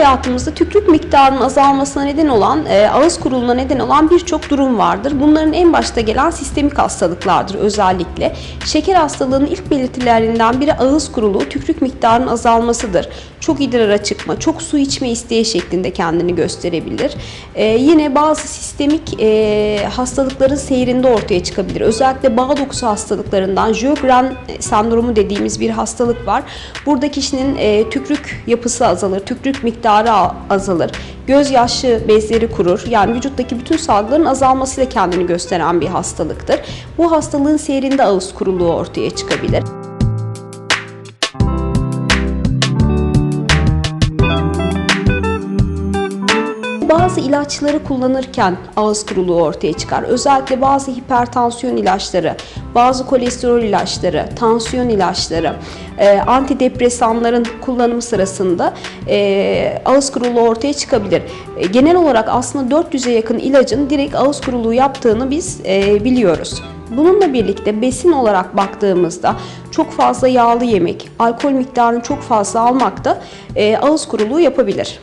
hayatımızda tükürük miktarının azalmasına neden olan, e, ağız kuruluğuna neden olan birçok durum vardır. Bunların en başta gelen sistemik hastalıklardır özellikle. Şeker hastalığının ilk belirtilerinden biri ağız kuruluğu, tükürük miktarının azalmasıdır. Çok idrara çıkma, çok su içme isteği şeklinde kendini gösterebilir. E, yine bazı sistemik e, hastalıkların seyrinde ortaya çıkabilir. Özellikle bağ dokusu hastalıklarından Sjögren sendromu dediğimiz bir hastalık var. Burada kişinin e, tükrük yapısı azalır, tükrük miktarı a- azalır. Gözyaşı bezleri kurur. Yani vücuttaki bütün salgıların azalmasıyla kendini gösteren bir hastalıktır. Bu hastalığın seyrinde ağız kuruluğu ortaya çıkabilir. Bazı ilaçları kullanırken ağız kuruluğu ortaya çıkar. Özellikle bazı hipertansiyon ilaçları, bazı kolesterol ilaçları, tansiyon ilaçları, e, antidepresanların kullanımı sırasında e, ağız kuruluğu ortaya çıkabilir. E, genel olarak aslında 400'e yakın ilacın direkt ağız kuruluğu yaptığını biz e, biliyoruz. Bununla birlikte besin olarak baktığımızda çok fazla yağlı yemek, alkol miktarını çok fazla almak da e, ağız kuruluğu yapabilir.